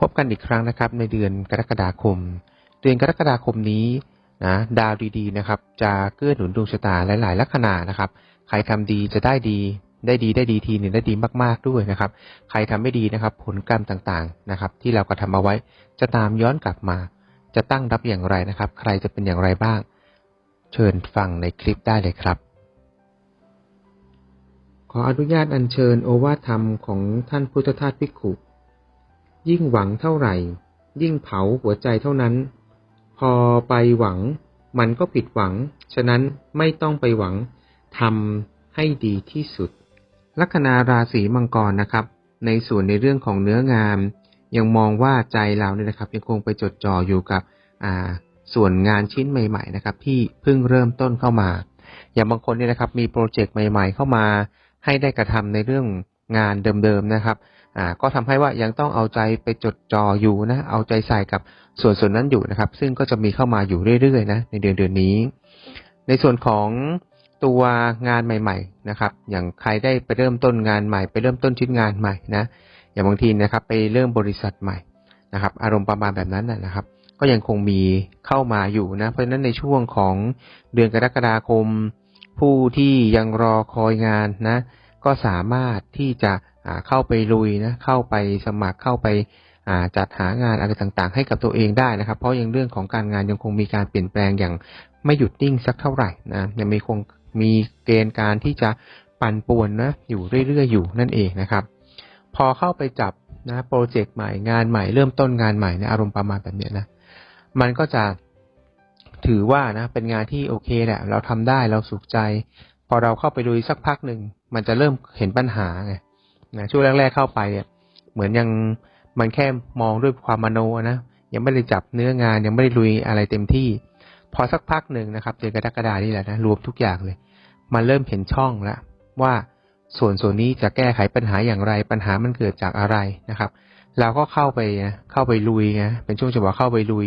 พบกันอีกครั้งนะครับในเดือนกรกฎาคม เดือนกรกฎาคมนี้นะดาวดีๆนะครับ จะเกื้อหนุนดวงชะตาหลาย ๆ ลัคนานะครับ ใครทำดีจะได้ดี ได้ดีได้ดีทีหนึ่งได้ดีมาก ๆ ด้วยนะครับ ใครทำไม่ดีนะครับ ผลกรรมต่าง ๆ นะครับ ที่เรากระทำเอาไว้ จะตามย้อนกลับมา จะตั้งรับอย่างไรนะครับ ใครจะเป็นอย่างไรบ้าง เชิญฟังในคลิปได้เลยครับ ขออนุญาตอัญเชิญโอวาทธรรมของท่านพุทธทาสภิกขุ ยิ่งหวังเท่าไหร่ ยิ่งเผาหัวใจเท่านั้น พอไปหวัง มันก็ผิดหวัง ฉะนั้นไม่ต้องไปหวังทำให้ดีที่สุด ลัคนาราศีมังกรนะครับ ในส่วนในเรื่องของเนื้องามยังมองว่าใจเราเนี่ยนะครับ ยังคงไปจดจ่ออยู่กับส่วนงานชิ้นใหม่ ๆ นะครับ ที่เพิ่งเริ่มต้นเข้ามา อย่างบางคนเนี่ยนะครับ มีโปรเจกต์ใหม่ ๆ เข้ามา ให้ได้กระทำในเรื่องงานเดิมๆนะครับ อ่าก็ทำให้ว่ายังต้องเอาใจไปจดจ่ออยู่นะ เอาใจใส่กับส่วนส่วนนั้นอยู่นะครับ ซึ่งก็จะมีเข้ามาอยู่เรื่อยๆนะในเดือนเดือนนี้ ในส่วนของตัวงานใหม่ ๆนะครับ อย่างใครได้ไปเริ่มต้นงานใหม่ ไปเริ่มต้นชิ้นงานใหม่นะ อย่างบางทีนะครับ ไปเริ่มบริษัทใหม่นะครับ อารมณ์ประมาณแบบนั้นนะครับ ก็ยังคงมีเข้ามาอยู่นะ เพราะฉะนั้นในช่วงของเดือนกรกฎาคม ผู้ที่ยังรอคอยงานนะ ก็สามารถที่จะ เข้าไปลุยนะเข้าไปสมัครเข้าไปาจัดหางานอะไรต่างๆ ให้กับตัวเองได้นะครับ เพราะยังเรื่องของการงานยังคงมีการเปลี่ยนแปลงอย่างไม่หยุดนิ่งสักเท่าไหร่นะยังมีคงมีเกณฑ์การที่จะปั่นป่วนนะอยู่เรื่อยๆอยู่นั่นเองนะครับ พอเข้าไปจับนะโปรเจกต์ใหม่งานใหม่เริ่มต้นงานใหม่ในะอารมณ์ประมาณแบบนี้นะมันก็จะถือว่านะเป็นงานที่โอเคแหละเราทำได้เราสุขใจ พอเราเข้าไปลุยสักพักหนึ่งมันจะเริ่มเห็นปัญหาไง นะช่วงแรกๆเข้าไปเนี่ย เหมือนยังมันแค่มองด้วยความมโนนะยังไม่ได้จับเนื้องานยังไม่ได้ลุยอะไรเต็มที่ พอสักพักหนึ่งนะครับเดือนกรกฎานี่แหละนะรวมทุกอย่างเลย มันเริ่มเห็นช่องแล้วว่าส่วนส่วนนี้จะแก้ไขปัญหาอย่างไร ปัญหามันเกิดจากอะไรนะครับเราก็เข้าไปนะเข้าไปลุยไงเป็นช่วงจังหวะเข้าไปลุย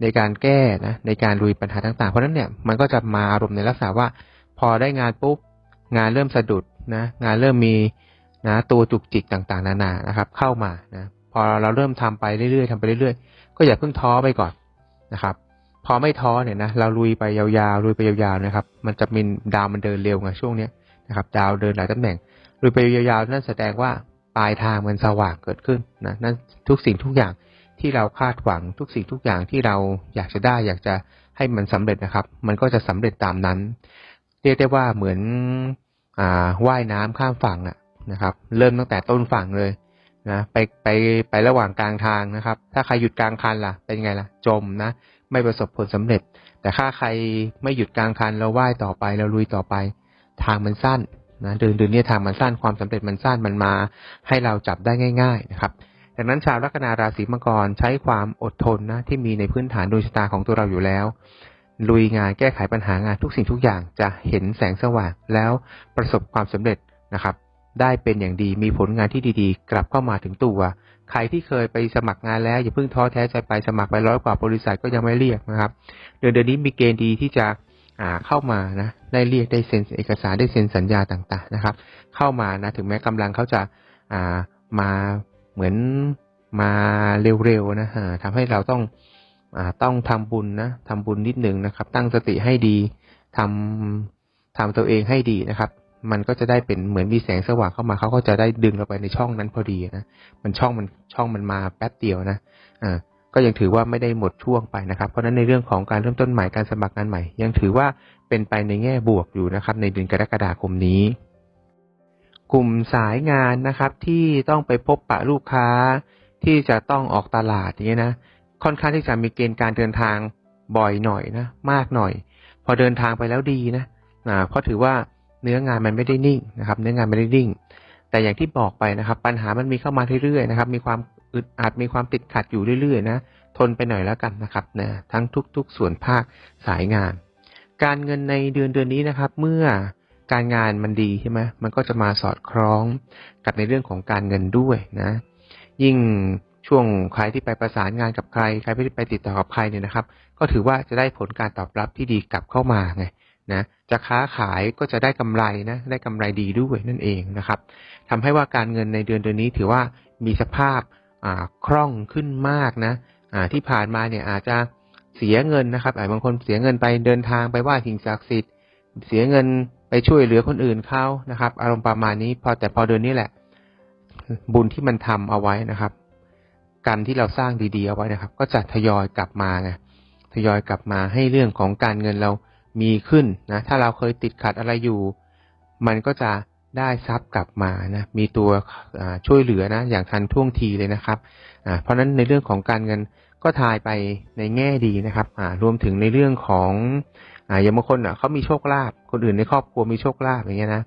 ในการแก้นะในการลุยปัญหาต่างๆ เพราะนั้นเนี่ยมันก็จะมาอารมณ์ในลักษณะว่า พอได้งานปุ๊บงานเริ่มสะดุดนะงานเริ่มมี นะตัวจุกจิกต่างๆ นานานะครับ เข้ามานะพอเราเริ่มทำไปเรื่อยๆทำไปเรื่อยๆ ก็อย่าเพิ่งท้อไปก่อนนะครับ พอไม่ท้อเนี่ยนะเราลุยไปยาวๆลุยไปยาวๆนะครับ มันจะมีดาวมันเดินเร็วไงช่วงเนี้ยนะครับ ดาวเดินหลายตำแหน่งลุยไปยาวๆนั่นแสดงว่าปลายทางมันสว่างเกิดขึ้นนะนั่นทุกสิ่งทุกอย่างที่เราคาดหวังทุกสิ่งทุกอย่างที่เราอยากจะได้ อยากจะให้มันสำเร็จนะครับ มันก็จะสำเร็จตามนั้น เรียกได้ว่าเหมือนอ่าว่ายน้ำข้ามฝั่งอะ นะครับ เริ่มตั้งแต่ต้นฝั่งเลยนะไปไปไประหว่างกลางทางนะครับ ถ้าใครหยุดกลางคันล่ะ เป็นไงล่ะ จมนะไม่ประสบผลสำเร็จ แต่ถ้าใครไม่หยุดกลางคันเราว่ายต่อไปเราลุยต่อไป ทางมันสั้นนะเดินเดินเนี่ยทางมันสั้นความสำเร็จมันสั้นมันมา ให้เราจับได้ง่าย ๆ นะครับดังนั้นชาวลัคนาราศีมังกรใช้ความอดทนนะที่มีในพื้นฐานดวงชะตาของตัวเราอยู่แล้ว ลุยงานแก้ไขปัญหางานทุกสิ่งทุกอย่างจะเห็นแสงสว่างแล้วประสบความสำเร็จนะครับ ได้เป็นอย่างดีมีผลงานที่ดีๆ กลับเข้ามาถึงตัว ใครที่เคยไปสมัครงานแล้วอย่าเพิ่งท้อแท้ใจไปสมัครไปร้อยกว่าบริษัทก็ยังไม่เรียกนะครับ เดือนเดือนนี้มีเกณฑ์ดีที่จะเข้ามานะได้เรียกได้เซ็นเอกสารได้เซ็นสัญญาต่างๆนะครับ เข้ามานะถึงแม้กำลังเขาจะามาเหมือนมาเร็วๆนะฮะทำให้เราต้องอต้องทำบุญนะทำบุญนิดหนึ่งนะครับ ตั้งสติให้ดีทำทำตัวเองให้ดีนะครับ มันก็จะได้เป็นเหมือนมีแสงสว่างเข้ามาเขาก็จะได้ดึงเราไปในช่องนั้นพอดีนะมันช่องมันช่องมันมาแป๊บเดียวนะอ่าก็ยังถือว่าไม่ได้หมดช่วงไปนะครับ เพราะฉะนั้นในเรื่องของการเริ่มต้นใหม่การสมัครงานใหม่ ยังถือว่าเป็นไปในแง่บวกอยู่นะครับ ในเดือนกรกฎาคมนี้ กลุ่มสายงานนะครับ ที่ต้องไปพบปะลูกค้า ที่จะต้องออกตลาดอย่างเงี้นะค่อนข้างที่จะมีเกณฑ์การเดินทางบ่อยหน่อยนะ มากหน่อย พอเดินทางไปแล้วดีนะอ่าเพราะถือว่า เนื้องานมันไม่ได้นิ่งนะครับ เนื้องานไม่ได้นิ่ง แต่อย่างที่บอกไปนะครับ ปัญหามันมีเข้ามาเรื่อยๆนะครับ มีความอึดอัดมีความติดขัดอยู่เรื่อยๆนะทนไปหน่อยแล้วกันนะครับนะทั้งทุก ๆ ส่วนภาคสายงาน การเงินในเดือนเดือนนี้นะครับ เมื่อการงานมันดีใช่ไหมมันก็จะมาสอดคล้องกับในเรื่องของการเงินด้วยนะ ยิ่งช่วงใครที่ไปประสานงานกับใคร ใครที่ไปติดต่อกับใครเนี่ยนะครับ ก็ถือว่าจะได้ผลการตอบรับที่ดีกลับเข้ามาไง นะจะค้าขายก็จะได้กำไรนะได้กำไรดีด้วยนั่นเองนะครับทำให้ว่าการเงินในเดือนเดือนนี้ถือว่ามีสภาพอ่าคล่องขึ้นมากนะอ่าที่ผ่านมาเนี่ยอาจจะเสียเงินนะครับอาจบางคนเสียเงินไปเดินทางไปไหว้สิ่งศักดิ์สิทธิ์ เสียเงินไปช่วยเหลือคนอื่นเขานะครับ อารมณ์ประมาณนี้พอแต่พอเดือนนี้แหละ บุญที่มันทำเอาไว้นะครับกรรมที่เราสร้างดีๆเอาไว้นะครับ ก็จะทยอยกลับมาไงทยอยกลับมาให้เรื่องของการเงินเรา มีขึ้นนะ ถ้าเราเคยติดขัดอะไรอยู่ มันก็จะได้ทรัพย์กลับมานะ มีตัวช่วยเหลือนะ อย่างทันท่วงทีเลยนะครับเพราะนั้นในเรื่องของการเงินก็ทายไปในแง่ดีนะครับรวมถึงในเรื่องของอย่างบางคนเขามีโชคลาภคนอื่นในครอบครัวมีโชคลาภอย่างเงี้ยนะ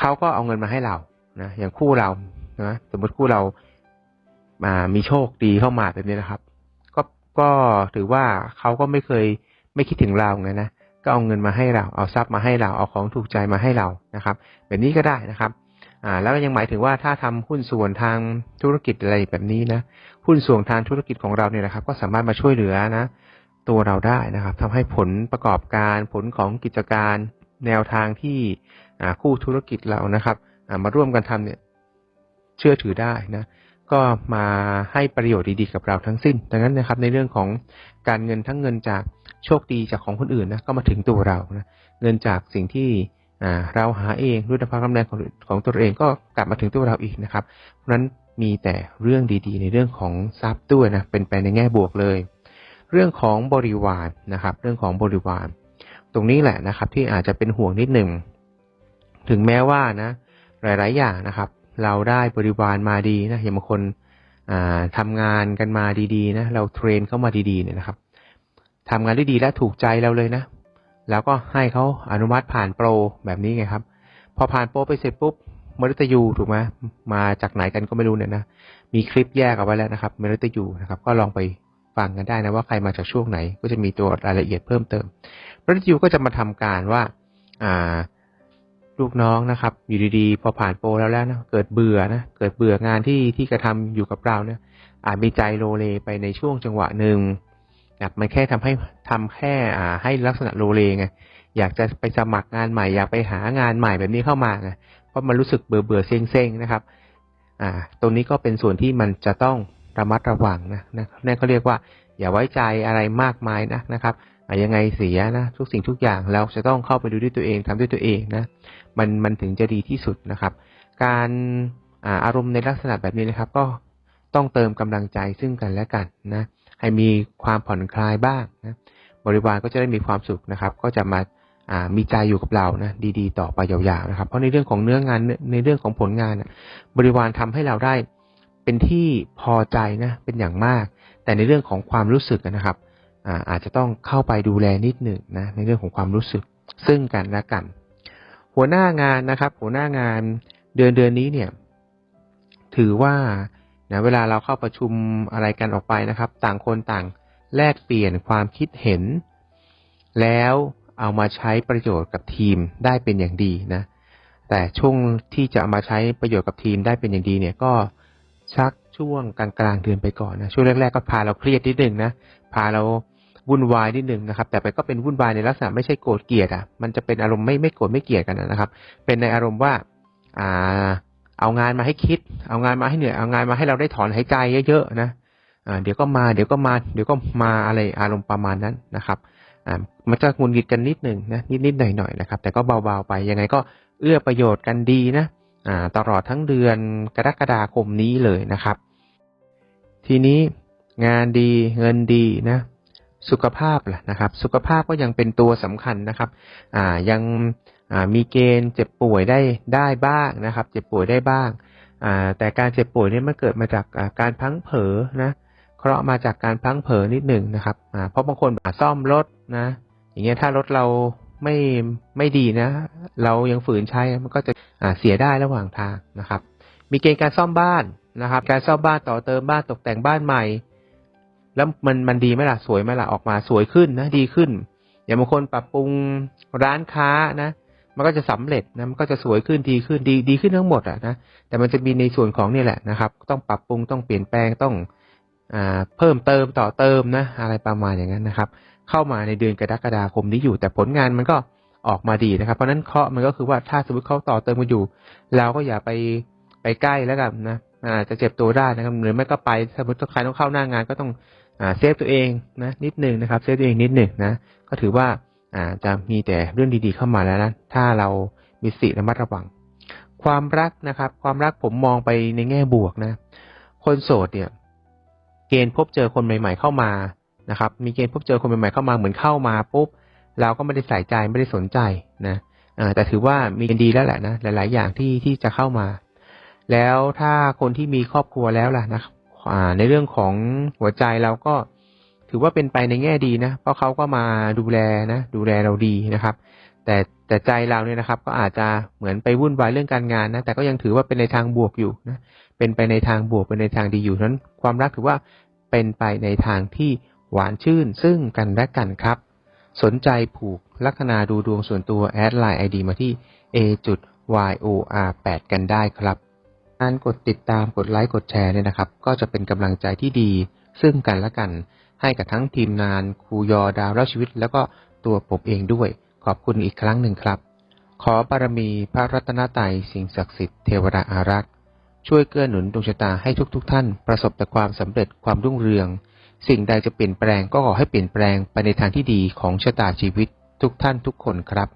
เขาก็เอาเงินมาให้เรานะอย่างคู่เรานะสมมติคู่เรามามีโชคดีเข้ามาแบบนี้นะครับ ก็ก็ถือว่าเขาก็ไม่เคยไม่คิดถึงเราไงนะ ก็เอาเงินมาให้เรา เอาทรัพย์มาให้เรา เอาของถูกใจมาให้เรานะครับ แบบนี้ก็ได้นะครับอ่าแล้วยังหมายถึงว่าถ้าทำหุ้นส่วนทางธุรกิจอะไรแบบนี้นะหุ้นส่วนทางธุรกิจของเราเนี่ยนะครับ ก็สามารถมาช่วยเหลือนะ ตัวเราได้นะครับทำให้ผลประกอบการผลของกิจการแนวทางที่คู่ธุรกิจเรานะครับมาร่วมกันทำเนี่ยเชื่อถือได้นะ ก็มาให้ประโยชน์ดีๆกับเราทั้งสิ้น ดังนั้นนะครับในเรื่องของการเงินทั้งเงินจากโชคดีจากของคนอื่นนะก็มาถึงตัวเรานะเงินจากสิ่งที่เราหาเองด้วยน้ำพักำแรงของของตัวเองก็กลับมาถึงตัวเราอีกนะครับ เพราะฉะนั้นมีแต่เรื่องดีๆ ในเรื่องของทรัพย์ด้วยนะเป็นไปในแง่บวกเลย เรื่องของบริวารนะครับ เรื่องของบริวาร ตรงนี้แหละนะครับที่อาจจะเป็นห่วงนิดหนึ่งถึงแม้ว่านะหลาย ๆ อย่างนะครับ เราได้บริวารมาดีนะอย่างบางคนทำงานกันมาดีๆนะเราเทรนเข้ามาดีๆเนี่ยนะครับทำงานได้ดีและถูกใจเราเลยนะ แล้วก็ให้เขาอนุมัติผ่านโปรแบบนี้ไงครับ พอผ่านโปรไปเสร็จปุ๊บมรตยูถูกไหมมาจากไหนกันก็ไม่รู้เนี่ยนะมีคลิปแยกเอาไว้แล้วนะครับมรตยูนะครับ ก็ลองไปฟังกันได้นะว่าใครมาจากช่วงไหนก็จะมีตัวรายละเอียดเพิ่มเติมมรตยูก็จะมาทำการว่าอ่า ลูกน้องนะครับ อยู่ดีๆ พอผ่านโปรแล้วแล้วนะเกิดเบื่อนะเกิดเบื่องานที่ที่กระทาอยู่กับเราเนี่ยอาจมีใจโลเลไปในช่วงจังหวะหนึ่งนะมันแค่ทำให้ทำแค่อ่าให้ลักษณะโลเลไงอยากจะไปสมัครงานใหม่ อยากไปหางานใหม่แบบนี้เข้ามาไงเพราะมันรู้สึกเบื่อเบื่อเซ็งเซ็งนะครับ อ่า ตรงนี้ก็เป็นส่วนที่มันจะต้องระมัดระวังนะนะนั่นเขาเรียกว่า อย่าไว้ใจอะไรมากมายนะนะครับ ยังไงเสียนะทุกสิ่งทุกอย่างเราจะต้องเข้าไปดูด้วยตัวเองทำด้วยตัวเองนะมันมันถึงจะดีที่สุดนะครับ การอารมณ์ในลักษณะแบบนี้นะครับ ก็ต้องเติมกำลังใจซึ่งกันและกันนะให้มีความผ่อนคลายบ้างนะบริวารก็จะได้มีความสุขนะครับ ก็จะมาามีใจอยู่กับเรานะดีๆ ต่อไปยาวๆนะครับ เพราะในเรื่องของเนื้องานในเรื่องของผลงานบริวารทำให้เราได้เป็นที่พอใจนะเป็นอย่างมาก แต่ในเรื่องของความรู้สึกนะครับ อาจจะต้องเข้าไปดูแลนิดหนึ่งนะในเรื่องของความรู้สึกซึ่งกันและกัน หัวหน้างานนะครับ หัวหน้างานเดือนเดือนนี้เนี่ย ถือว่านะเวลาเราเข้าประชุมอะไรกันออกไปนะครับ ต่างคนต่างแลกเปลี่ยนความคิดเห็น แล้วเอามาใช้ประโยชน์กับทีมได้เป็นอย่างดีนะ แต่ช่วงที่จะมาใช้ประโยชน์กับทีมได้เป็นอย่างดีเนี่ยก็ชักช่วงกลางกลางเดือนไปก่อนนะช่วงแรกๆก็พาเราเครียดนิดหนึ่งนะพาเรา วุ่นวายนิดหนึ่งนะครับ แต่ไปก็เป็นวุ่นวายในลักษณะไม่ใช่โกรธเกลียดอะมันจะเป็นอารมณ์ไม่ไม่โกรธไม่เกลียดกันนะครับ เป็นในอารมณ์ว่าอ่าเอางานมาให้คิด เอางานมาให้เหนื่อยเอางานมาให้เราได้ถอนหายใจเยอะๆนะอ่าเดี๋ยวก็มาเดี๋ยวก็มา เดี๋ยวก็มาอะไรอารมณ์ประมาณนั้นนะครับอ่ามันจะงุนงิดกันนิดหนึ่งนะนิดๆหน่อยๆนะครับ แต่ก็เบาๆไปยังไงก็เอื้อประโยชน์กันดีนะอ่าตลอดทั้งเดือนกรกฎาคมนี้เลยนะครับ ทีนี้งานดีเงินดีนะ สุขภาพล่ะนะครับ สุขภาพก็ยังเป็นตัวสำคัญนะครับอ่ายังมีเกณฑ์เจ็บป่วยได้ได้บ้างนะครับ เจ็บป่วยได้บ้างแต่การเจ็บป่วยนี่มันเกิดมาจากการพังเผลอนะเคราะห์มาจากการพังเผลอนิดหนึ่งนะครับเพราะบางคนซ่อมรถนะ อย่างเงี้ยถ้ารถเราไม่ไม่ดีนะ เรายังฝืนใช้มันก็จะเสียได้ระหว่างทางนะครับ มีเกณฑ์การซ่อมบ้านนะครับ การซ่อมบ้านต่อเติมบ้านตกแต่งบ้านใหม่ แล้วมันมันดีไหมล่ะสวยไหมล่ะออกมาสวยขึ้นนะดีขึ้น อย่างบางคนปรับปรุงร้านค้านะ มันก็จะสำเร็จนะมันก็จะสวยขึ้นดีขึ้นดีดีขึ้นทั้งหมดอะนะแต่มันจะมีในส่วนของนี่แหละนะครับ ต้องปรับปรุงต้องเปลี่ยนแปลงต้องอ่าเพิ่มเติมต่อเติมนะ อะไรประมาณอย่างนั้นนะครับ เข้ามาในเดือนกรกฎาคมนี้อยู่ แต่ผลงานมันก็ออกมาดีนะครับ เพราะนั้นเคาะมันก็คือว่าถ้าสมมติเขาต่อเติมกันอยู่เราก็อย่าไปไปใกล้แล้วกันนะอ่าจะเจ็บตัวได้นะครับหรือไม่ก็ไปสมมติถ้าใครต้องเข้าหน้างานก็ต้อง เซฟตัวเองนะนิดหนึ่งนะครับเซฟตัวเองนิดหนึ่งนะก็ถือว่าอาจะมีแต่เรื่องดีๆเข้ามาแล้วนะถ้าเรามีสติระมัดระวัง ความรักนะครับ ความรักผมมองไปในแง่บวกนะ คนโสดเนี่ย เกณฑ์พบเจอคนใหม่ ๆ เข้ามานะครับ มีเกณฑ์พบเจอคนใหม่ๆเข้ามาเหมือนเข้ามาปุ๊บเราก็ไม่ได้ใส่ใจไม่ได้สนใจนะแต่ถือว่ามีเกณฑ์ดีแล้วแหละนะหลาย ๆ อย่างที่ที่จะเข้ามา แล้วถ้าคนที่มีครอบครัวแล้วล่ะนะครับ ในเรื่องของหัวใจเราก็ถือว่าเป็นไปในแง่ดีนะ เพราะเขาก็มาดูแลนะ ดูแลเราดีนะครับ แต่แต่ใจเราเนี่ยนะครับ ก็อาจจะเหมือนไปวุ่นวายเรื่องการงานนะ แต่ก็ยังถือว่าเป็นในทางบวกอยู่นะ เป็นไปในทางบวก เป็นในทางดีอยู่นั้น ความรักถือว่าเป็นไปในทางที่หวานชื่น ซึ่งกันและกันครับ สนใจผูกลัคนาดูดวงส่วนตัวแอดไลน์ ID มาที่ a y o r 8กันได้ครับ การกดติดตามกดไลค์กดแชร์เนี่ยนะครับ ก็จะเป็นกำลังใจที่ดี ซึ่งกันและกันให้กับทั้งทีมงานครูยอดาวเล่าชีวิต แล้วก็ตัวผมเองด้วย ขอบคุณอีกครั้งหนึ่งครับ ขอบารมีพระรัตนตรัยสิ่งศักดิ์สิทธิ์เทวดาอารักษ์ช่วยเกื้อหนุนดวงชะตาให้ทุกๆทท่าน ประสบแต่ความสำเร็จความรุ่งเรือง สิ่งใดจะเปลี่ยนแปลงก็ขอให้เปลี่ยนแปลงไปในทางที่ดีของชะตาชีวิตทุกท่านทุกคนครับ